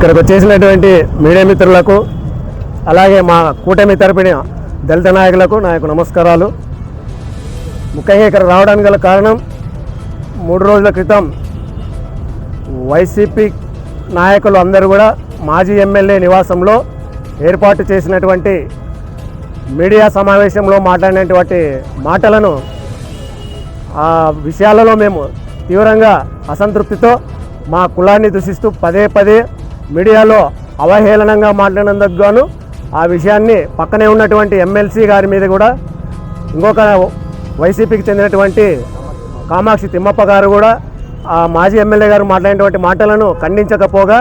ఇక్కడికి వచ్చేసినటువంటి మీడియా మిత్రులకు అలాగే మా కూటమి తరపున దళిత నాయకులకు నా యొక్క నమస్కారాలు. ముఖ్యంగా ఇక్కడ రావడానికి గల కారణం మూడు రోజుల క్రితం వైసీపీ నాయకులు అందరూ కూడా మాజీ ఎమ్మెల్యే నివాసంలో ఏర్పాటు చేసినటువంటి మీడియా సమావేశంలో మాట్లాడినటువంటి మాటలను ఆ విషయాలలో మేము తీవ్రంగా అసంతృప్తితో మా కులాన్ని దూషిస్తూ పదే పదే మీడియాలో అవహేళనంగా మాట్లాడినందుకు గాను ఆ విషయాన్ని పక్కనే ఉన్నటువంటి ఎమ్మెల్సీ గారి మీద కూడా ఇంకొక వైసీపీకి చెందినటువంటి కామాక్షి తిమ్మప్ప గారు కూడా ఆ మాజీ ఎమ్మెల్యే గారు మాట్లాడినటువంటి మాటలను ఖండించకపోగా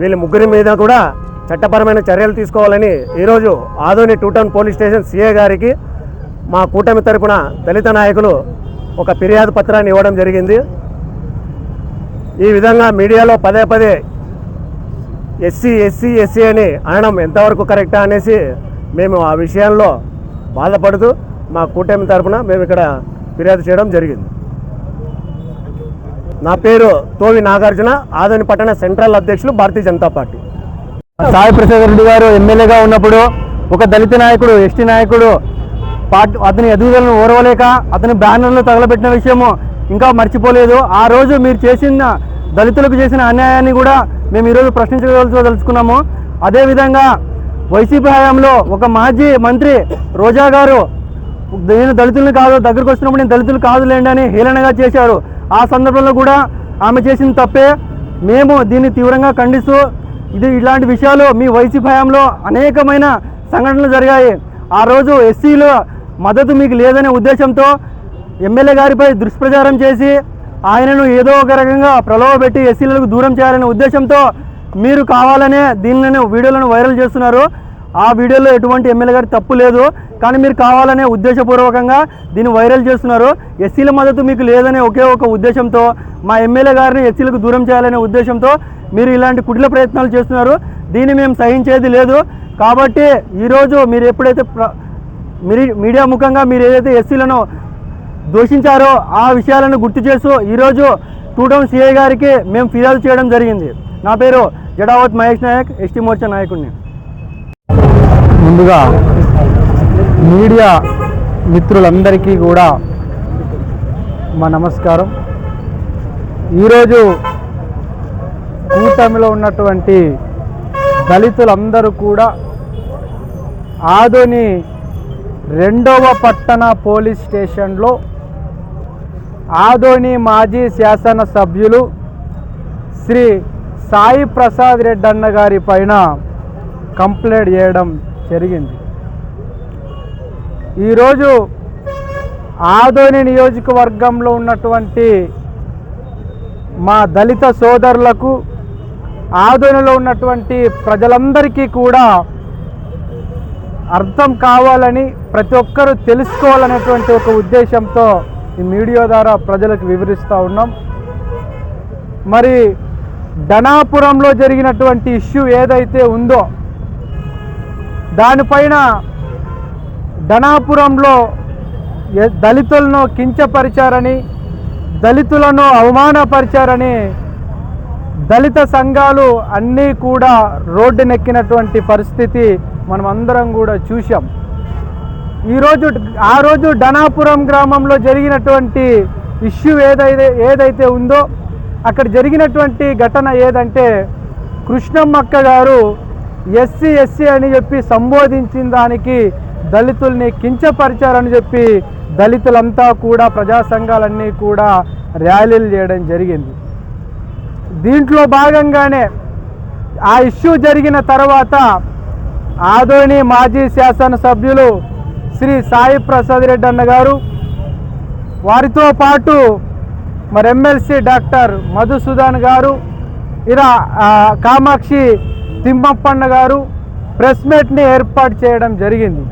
వీళ్ళ ముగ్గురి మీద కూడా చట్టపరమైన చర్యలు తీసుకోవాలని ఈరోజు Adoni two town police station CA గారికి మా కూటమి తరపున దళిత నాయకులు ఒక ఫిర్యాదు పత్రాన్ని ఇవ్వడం జరిగింది. ఈ విధంగా మీడియాలో పదే పదే ఎస్సీ ఎస్సీ ఎస్సీ అని అనడం ఎంతవరకు కరెక్టా అనేసి మేము ఆ విషయంలో బాధపడుతూ మా కూటమి తరపున మేము ఇక్కడ ఫిర్యాదు చేయడం జరిగింది. నా పేరు తోవి నాగార్జున ఆదోని పట్టణ సెంట్రల్ అధ్యక్షులు భారతీయ జనతా పార్టీ. సాయి ప్రసాద్ రెడ్డి గారు ఎమ్మెల్యేగా ఉన్నప్పుడు ఒక దళిత నాయకుడు ఎస్టీ నాయకుడు పార్టీ అతని ఎదుగుదలను ఓర్వలేక అతని బ్యానర్లు తగలబెట్టిన విషయము ఇంకా మర్చిపోలేదు. ఆ రోజు మీరు చేసిన దళితులకు చేసిన అన్యాయాన్ని కూడా మేము ఈరోజు ప్రశ్నించదలుచుకున్నాము అదేవిధంగా వైసీపీ హయాంలో ఒక మాజీ మంత్రి రోజా గారు నేను దళితులను కాదు దగ్గరకు వచ్చినప్పుడు నేను దళితులు కాదులేండి అని హేళనగా చేశారు. ఆ సందర్భంలో కూడా ఆమె చేసిన తప్పే. మేము దీన్ని తీవ్రంగా ఖండిస్తూ ఇది ఇలాంటి విషయాలు మీ వైసీపీ హయాంలో అనేకమైన సంఘటనలు జరిగాయి. ఆ రోజు ఎస్సీలో మద్దతు మీకు లేదనే ఉద్దేశంతో ఎమ్మెల్యే గారిపై దుష్ప్రచారం చేసి ఆయనను ఏదో ఒక రకంగా ప్రలోభపెట్టి ఎస్సీలకు దూరం చేయాలనే ఉద్దేశంతో మీరు కావాలనే దీనిని వీడియోలను వైరల్ చేస్తున్నారు. ఆ వీడియోలో ఎటువంటి ఎమ్మెల్యే గారి తప్పు లేదు. కానీ మీరు కావాలనే ఉద్దేశపూర్వకంగా దీన్ని వైరల్ చేస్తున్నారు. ఎస్సీల మద్దతు మీకు లేదనే ఒకే ఒక ఉద్దేశంతో మా ఎమ్మెల్యే గారిని ఎస్సీలకు దూరం చేయాలనే ఉద్దేశంతో మీరు ఇలాంటి కుటిల ప్రయత్నాలు చేస్తున్నారు. దీన్ని మేము సహించేది లేదు. కాబట్టి ఈరోజు మీరు ఎప్పుడైతే ప్ర- మీడియా ముఖంగా మీరు ఏదైతే ఎస్సీలను దూషించారో ఆ విషయాలను గుర్తు చేస్తూ ఈరోజు టూ టౌన్ సిఐ గారికి మేము ఫిర్యాదు చేయడం జరిగింది. నా పేరు జడావత్ మహేష్ నాయక్ ఎస్టీ మోర్చా నాయకుడిని. ముందుగా మీడియా మిత్రులందరికీ కూడా మా నమస్కారం. ఈరోజు కూటమిలో ఉన్నటువంటి దళితులందరూ కూడా ఆదోని రెండవ పట్టణ పోలీస్ స్టేషన్లో ఆదోని మాజీ శాసన సభ్యులు శ్రీ సాయి ప్రసాద్ రెడ్డి అన్న గారి పైన కంప్లైంట్ చేయడం జరిగింది. ఈరోజు ఆదోని నియోజకవర్గంలో ఉన్నటువంటి మా దళిత సోదరులకు ఆదోనిలో ఉన్నటువంటి ప్రజలందరికీ కూడా అర్థం కావాలని ప్రతి ఒక్కరూ తెలుసుకోవాలనేటువంటి ఒక ఉద్దేశంతో ఈ మీడియా ద్వారా ప్రజలకు వివరిస్తూ ఉన్నాం. మరి ధనాపురంలో జరిగినటువంటి ఇష్యూ ఏదైతే ఉందో దానిపైన ధనాపురంలో దళితులను కించపరిచారని దళితులను అవమానపరిచారని దళిత సంఘాలు అన్నీ కూడా రోడ్డునెక్కినటువంటి పరిస్థితి మనం అందరం కూడా చూసాం ఈరోజు ఆ రోజు డనాపురం గ్రామంలో జరిగినటువంటి ఇష్యూ ఏదైతే ఏదైతే ఉందో అక్కడ జరిగినటువంటి ఘటన ఏదంటే కృష్ణమ్మక్క గారు ఎస్సీ ఎస్సీ అని చెప్పి సంబోధించిన దానికి దళితుల్ని కించపరిచారని చెప్పి దళితులంతా కూడా ప్రజా సంఘాలన్నీ కూడా ర్యాలీలు చేయడం జరిగింది. దీంట్లో భాగంగానే ఆ ఇష్యూ జరిగిన తర్వాత ఆదోని మాజీ శాసనసభ్యులు శ్రీ సాయి ప్రసాద్ రెడ్డి అన్న గారు వారితో పాటు మరి ఎమ్మెల్సీ డాక్టర్ మధుసూదన్ గారు ఇలా కామాక్షి తిమ్మప్పన్న గారు ప్రెస్ మీట్ని ఏర్పాటు చేయడం జరిగింది.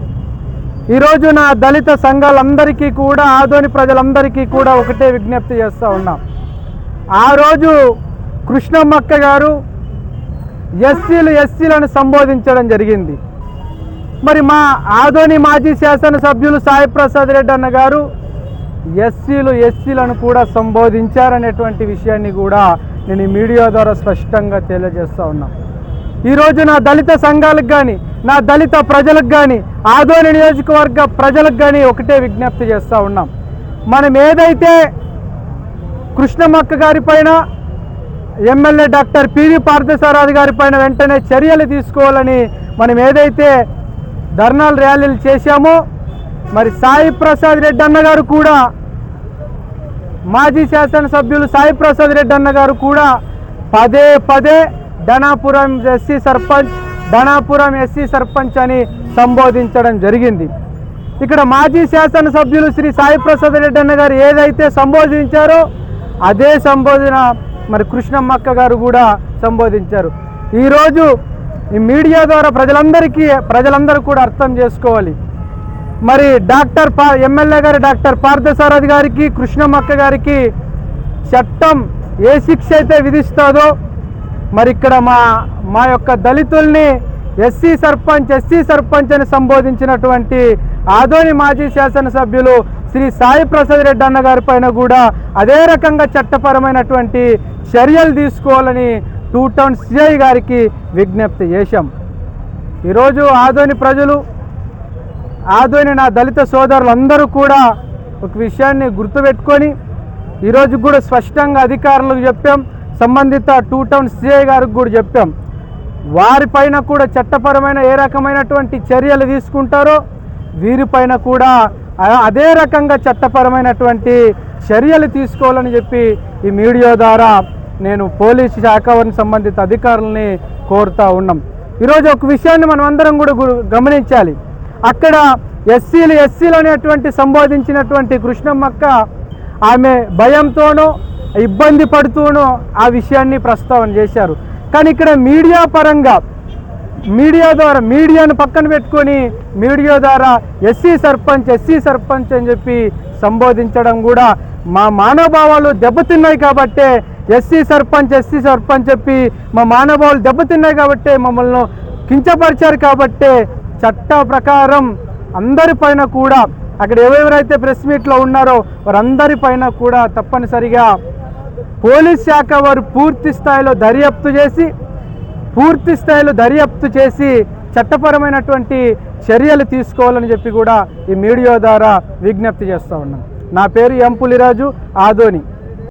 ఈరోజు నా దళిత సంఘాలందరికీ కూడా ఆదోని ప్రజలందరికీ కూడా ఒకటే విజ్ఞప్తి చేస్తూ ఉన్నాం. ఆ రోజు కృష్ణమ్మక్క గారు ఎస్సీలు ఎస్సీలను సంబోధించడం జరిగింది. మరి మా ఆదోని మాజీ శాసనసభ్యులు సాయి ప్రసాద్ రెడ్డి అన్న గారు ఎస్సీలు ఎస్సీలను కూడా సంబోధించారనేటువంటి విషయాన్ని కూడా నేను ఈ మీడియా ద్వారా స్పష్టంగా తెలియజేస్తూ ఉన్నా. ఈరోజు నా దళిత సంఘాలకు కానీ నా దళిత ప్రజలకు కానీ ఆదోని నియోజకవర్గ ప్రజలకు కానీ ఒకటే విజ్ఞప్తి చేస్తూ ఉన్నాం. మనం ఏదైతే కృష్ణమక్క గారి పైన ఎమ్మెల్యే డాక్టర్ పివి పార్థసారథి గారి పైన వెంటనే చర్యలు తీసుకోవాలని మనం ఏదైతే ధర్నాలు ర్యాలీలు చేశామో మరి సాయి ప్రసాద్ రెడ్డి అన్నగారు కూడా మాజీ శాసనసభ్యులు సాయి ప్రసాద్ రెడ్డి అన్నగారు కూడా పదే పదే ధనాపురం ఎస్సీ సర్పంచ్ ధనాపురం ఎస్సీ సర్పంచ్ అని సంబోధించడం జరిగింది. ఇక్కడ మాజీ శాసనసభ్యులు శ్రీ సాయి ప్రసాద్ రెడ్డి అన్న గారు ఏదైతే సంబోధించారో అదే సంబోధన మరి కృష్ణమ్మక్క గారు కూడా సంబోధించారు. ఈరోజు ఈ మీడియా ద్వారా ప్రజలందరికీ ప్రజలందరూ కూడా అర్థం చేసుకోవాలి. మరి డాక్టర్ పా ఎమ్మెల్యే గారు డాక్టర్ పార్థసారథి గారికి కృష్ణమక్క గారికి చట్టం ఏ శిక్ష అయితే విధిస్తుందో మరి ఇక్కడ మా మా యొక్క దళితుల్ని ఎస్సీ సర్పంచ్ ఎస్సీ సర్పంచ్ అని సంబోధించినటువంటి ఆదోని మాజీ శాసనసభ్యులు శ్రీ సాయి ప్రసాద్ రెడ్డి అన్న గారి పైన కూడా అదే రకంగా చట్టపరమైనటువంటి చర్యలు తీసుకోవాలని టూ టౌన్ సిఐ గారికి విజ్ఞప్తి చేశాం. ఈరోజు ఆదోని ప్రజలు ఆదోని నా దళిత సోదరులందరూ కూడా ఒక విషయాన్ని గుర్తుపెట్టుకొని ఈరోజు కూడా స్పష్టంగా అధికారులకు చెప్పాం సంబంధిత టూ టౌన్ సిఐ గారికి కూడా చెప్పాం. వారిపైన కూడా చట్టపరమైన ఏ రకమైనటువంటి చర్యలు తీసుకుంటారో వీరిపైన కూడా అదే రకంగా చట్టపరమైనటువంటి చర్యలు తీసుకోవాలని చెప్పి ఈ మీడియా ద్వారా నేను పోలీస్ శాఖ సంబంధిత అధికారులని కోరుతా ఉన్నాం. ఈరోజు ఒక విషయాన్ని మనం అందరం కూడా గమనించాలి. అక్కడ ఎస్సీలు ఎస్సీలు అనేటువంటి సంబోధించినటువంటి కృష్ణమ్మక్క ఆమె భయంతోనూ ఇబ్బంది పడుతూనూ ఆ విషయాన్ని ప్రస్తావన చేశారు. కానీ ఇక్కడ మీడియా పరంగా మీడియా ద్వారా మీడియాను పక్కన పెట్టుకొని మీడియా ద్వారా ఎస్సీ సర్పంచ్ ఎస్సీ సర్పంచ్ అని చెప్పి సంబోధించడం కూడా మా మానవభావాలు దెబ్బతిన్నాయి కాబట్టే ఎస్సీ సర్పంచ్ ఎస్సీ సర్పంచ్ చెప్పి మా మానవభావాలు దెబ్బతిన్నాయి కాబట్టే మమ్మల్ని కించపరిచారు కాబట్టే చట్ట ప్రకారం అందరిపైన కూడా అక్కడ ఎవరెవరైతే ప్రెస్ మీట్లో ఉన్నారో వారందరిపైన కూడా తప్పనిసరిగా పోలీస్ శాఖ వారు పూర్తి స్థాయిలో దర్యాప్తు చేసి పూర్తి స్థాయిలో దర్యాప్తు చేసి చట్టపరమైనటువంటి చర్యలు తీసుకోవాలని చెప్పి కూడా ఈ మీడియా ద్వారా విజ్ఞప్తి చేస్తూ ఉన్నాం. నా పేరు ఎం పులిరాజు ఆదోని.